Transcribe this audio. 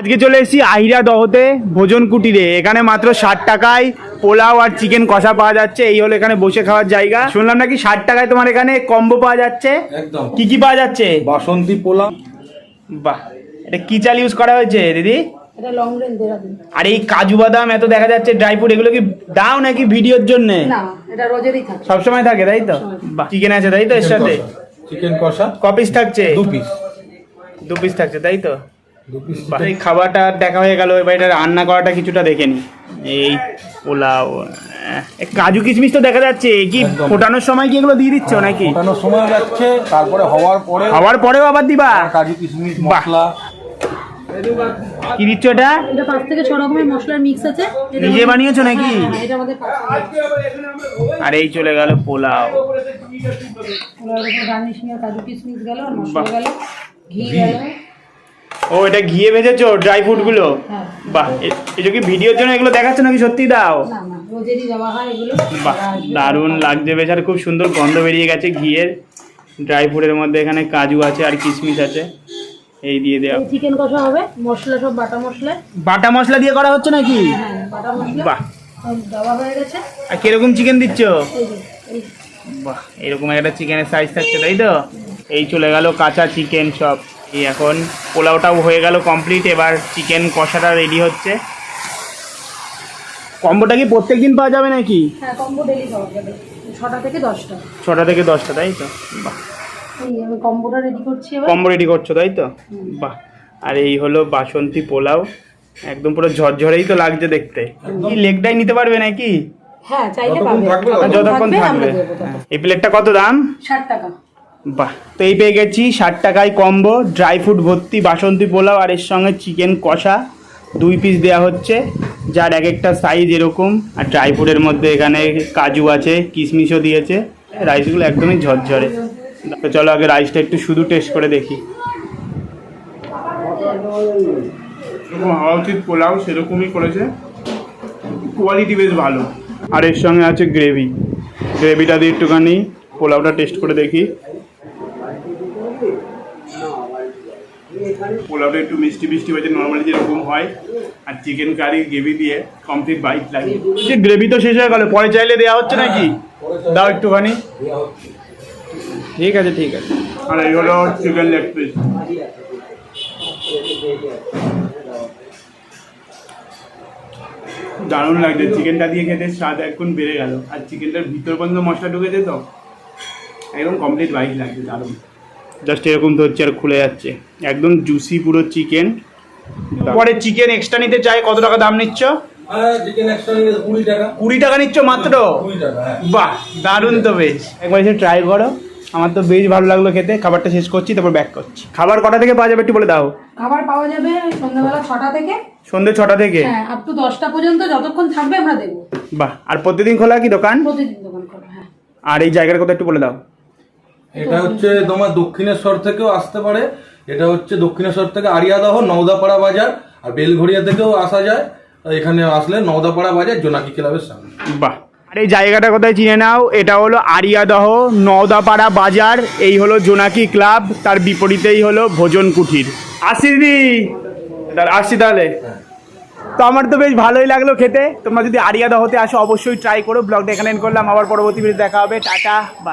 আজকে চলে এসেছি আহিরা দহতে ভোজন কুটিরে। এখানে মাত্র ষাট টাকায় পোলাও আর চিকেন কষা পাওয়া যাচ্ছে। এই হলো এখানে বসে খাওয়ার জায়গা। শুনলাম নাকি ষাট টাকায় তোমার এখানে কম্বো পাওয়া যাচ্ছে। একদম। কি কি পাওয়া যাচ্ছে? বাসন্তী পোলা বাহ এটা কি চাল ইউজ করা হয়েছে দিদি? আর এই কাজু বাদাম এত দেখা যাচ্ছে ড্রাই ফ্রুট এগুলো কি দাও নাকি ভিডিওর জন্য? না এটা রোজেরই থাকে। সবসময় থাকে তাই তো? চিকেন আছে তাই তো এর সাথে? চিকেন কষা। কপিস থাকছে? দু পিস দু পিস থাকছে তাই তো? এই খাবারটা দেখা হয়ে গেল এবার এটা রান্না করাটা কিছুটা দেখে নি। এই পোলাও কাজু কিশমিশ তো দেখা যাচ্ছে কি ফোটানোর সময় কি এগুলো দিয়ে দিচ্ছ নাকি? ফোটানোর সময় যাচ্ছে তারপরে হওয়ার পরে খাওয়ার পরেও আবার দিবা? কাজু কিশমিশ মশলা। কি দিচ্ছ এটা? এটা পাঁচ থেকে ছ রকমের মশলার মিক্স আছে। নিজে বানিয়েছো নাকি? হ্যাঁ, হ্যাঁ, এটা আমাদের আর এই চলে গেল পোলাও। উপর গার্নিশিং কাজু কিশমিশ গেল আর মশলা গেল ঘি। গেল। ও এটা ঘিয়ে ভেজেছো ড্রাই ফ্রুটগুলো? হ্যাঁ। বাহ এটা কি ভিডিওর জন্য এগুলো দেখাচ্ছ নাকি সত্যি দাও? না না রোজেরই দেওয়া হয় এগুলো। বাহ দারুণ লাগছে বেশ আর খুব সুন্দর গন্ধ বেরিয়ে গেছে ঘিয়ের। ড্রাই ফ্রুটের মধ্যে এখানে কাজু আছে আর কিশমিশ আছে। এই দিয়ে দেওয়া চিকেন কষা হবে মশলা সব বাটা মশলা। বাটা মশলা দিয়ে করা হচ্ছে নাকি? হ্যাঁ বাটা মশলা। বাহ। দেওয়া হয়ে গেছে। আর কীরকম চিকেন দিচ্ছ? বাহ এরকম একটা চিকেনের সাইজ থাকছে তাই তো? এই চলে গেল কাঁচা চিকেন সব। এই এখন পোলাওটাও হয়ে গেল কমপ্লিট এবার চিকেন কষাটা রেডি হচ্ছে। কম্বোটা কি প্রত্যেক দিন পাওয়া যাবে নাকি? হ্যাঁ কম্বো ডেলি পাওয়া যাবে। ছটা থেকে দশটা। ছটা থেকে দশটা তাই তো? বাহ। আমি কম্বোটা রেডি করছি এবার। কম্বো রেডি করছ তাই তো? বাহ। আর এই হলো বাসন্তী পোলাও। একদম পুরো ঝরঝরেই তো লাগছে দেখতে। কি লেগটাই নিতে পারবে নাকি? হ্যাঁ চাইলে যতক্ষণ পাবে। থাকবে যতক্ষণ। এই প্লেটটা কত দাম? ষাট টাকা। বাহ। তো এই পেয়ে গেছি ষাট টাকায় কম্বো ড্রাই ফ্রুট ভর্তি বাসন্তী পোলাও আর এর সঙ্গে চিকেন কষা। দুই পিস দেওয়া হচ্ছে যার এক একটা সাইজ এরকম। আর ড্রাই ফ্রুটের মধ্যে এখানে কাজু আছে কিশমিশও দিয়েছে। রাইসগুলো একদমই ঝরঝরে। তো চলো আগে রাইসটা একটু শুধু টেস্ট করে দেখি। হওয়া উচিত পোলাও সেরকমই করেছে। কোয়ালিটি বেশ ভালো। আর এর সঙ্গে আছে গ্রেভি গ্রেভিটা দিয়ে একটুখানি পোলাওটা টেস্ট করে দেখি। পোলাওটা একটু মিষ্টি মিষ্টি হয়েছে নর্মালি যেরকম হয়। আর চিকেন কারি গ্রেভি দিয়ে কমপ্লিট বাইট লাগে। যে গ্রেভি তো শেষ হয়ে গেল পরে চাইলে দেওয়া হচ্ছে নাকি? দাও একটুখানি। ঠিক আছে ঠিক আছে। আর এই হলো চিকেন লেগ পিস দারুণ লাগছে। চিকেনটা দিয়ে খেতে স্বাদ এখন বেড়ে গেল। আর চিকেনটার ভিতর পর্যন্ত মশলা ঢুকেছে তো? একদম কমপ্লিট বাইক লাগছে দারুণ। জাস্ট এরকম তো হচ্ছে আর খুলে যাচ্ছে। একদম জুসি পুরো চিকেন পরে চিকেন এক্সট্রা নিতে চাই কত টাকা দাম নিচ্ছ? হ্যাঁ কুড়ি টাকা। নিচ্ছ মাত্র? হ্যাঁ। বাহ দারুণ তো বেশ। একবার এসে ট্রাই করো। আমার তো বেশ ভালো লাগল খেতে। খাবারটা শেষ করছি তারপর ব্যাক করছি। খাবার কটা থেকে পাওয়া যাবে একটু বলে দাও। খাবার পাওয়া যাবে সন্ধ্যাবেলা ছটা থেকে। সন্ধ্যে ছটা থেকে? হ্যাঁ আপ টু দশটা পর্যন্ত যতক্ষণ থাকবে আমরা দেবো। বাহ আর প্রতিদিন খোলা কি দোকান? প্রতিদিন দোকান করব হ্যাঁ। আর এই জায়গার কথা একটু বলে দাও। এটা হচ্ছে তোমার দক্ষিণেশ্বর থেকেও আসতে পারে। এটা হচ্ছে দক্ষিণেশ্বর থেকে আরিয়াদহ নওদাপাড়া বাজার আর বেলঘড়িয়া থেকেও আসা যায়। এখানে আসলে নওদাপাড়া বাজার জোনাকি ক্লাবের সামনে। বাহ। আর এই জায়গাটা কোথায় চিনে নাও? এটা হলো আরিয়াদহ নওদাপাড়া বাজার এই হলো জোনাকি ক্লাব তার বিপরীতেই হলো ভোজন কুঠির। আসি দিদি তাহলে আসছি তাহলে। তো আমার তো বেশ ভালোই লাগল খেতে। তোমরা যদি আরিয়াদহতে আসো অবশ্যই ট্রাই করো। ব্লগটা এখানে করলাম। আবার পরবর্তী ভিডিও দেখা হবে। টাটা